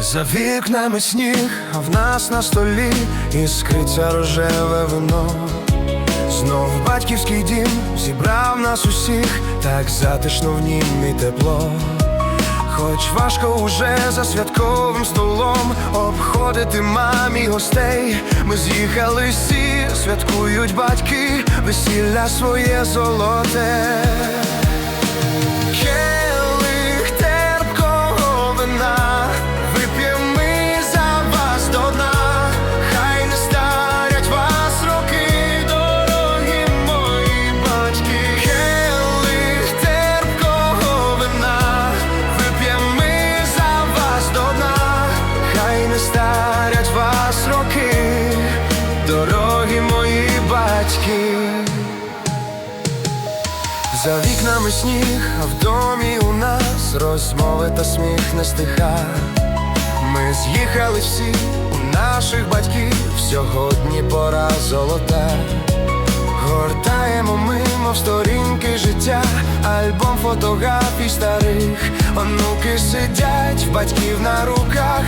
За вікнами сніг, а в нас на столі іскриться рожеве вино. Знов батьківський дім зібрав нас усіх, так затишно в нім і тепло. Хоч важко уже за святковим столом обходити мамі гостей. Ми з'їхали всі, святкують батьки, весілля своє золоте. Батьки. За вікнами сніг, а в домі у нас розмови та сміх не стиха. Ми з'їхали всі у наших батьків, сьогодні пора золота. Гортаємо мимо в сторінки життя, альбом фотографій старих. Онуки сидять в батьків на руках,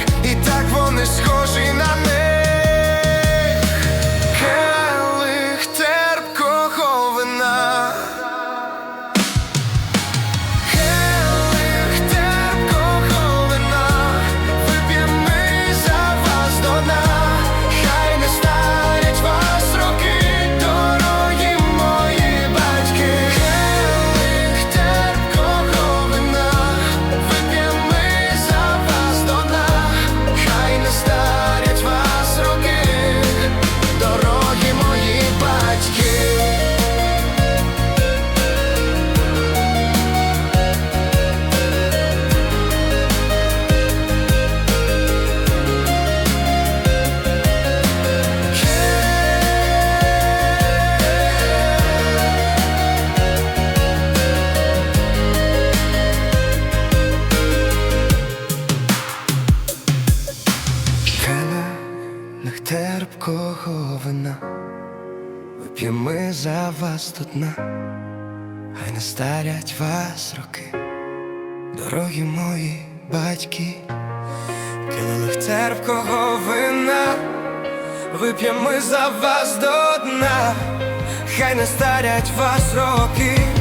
вина. Вип'ємо ми за вас до дна Хай не старять вас роки. Дорогі мої батьки. Келих терпкого вина? Вип'ємо ми за вас до дна. Хай не старять вас роки